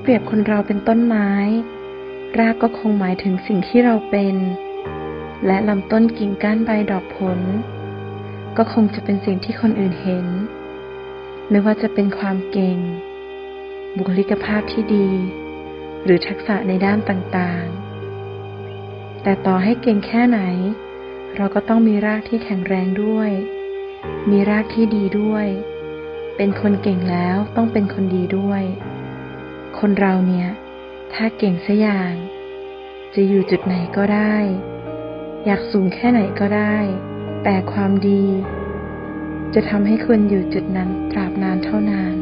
เปรียบคนเราเป็นต้นไม้ รากก็คงหมายถึงสิ่งที่เราเป็น และลำต้นกิ่งก้านใบดอกผล ก็คงจะเป็นสิ่งที่คนอื่นเห็น ไม่ว่าจะเป็นความเก่ง บุคลิกภาพที่ดี หรือทักษะในด้านต่างๆ แต่ต่อให้เก่งแค่ไหน เราก็ต้องมีรากที่แข็งแรงด้วย มีรากที่ดีด้วย เป็นคนเก่งแล้วต้องเป็นคนดีด้วย คนเราเนี่ย ถ้าเก่งสักอย่าง จะอยู่จุดไหนก็ได้ อยากสูงแค่ไหนก็ได้ แต่ความดี จะทำให้คุณอยู่จุดนั้นตราบนานเท่านาน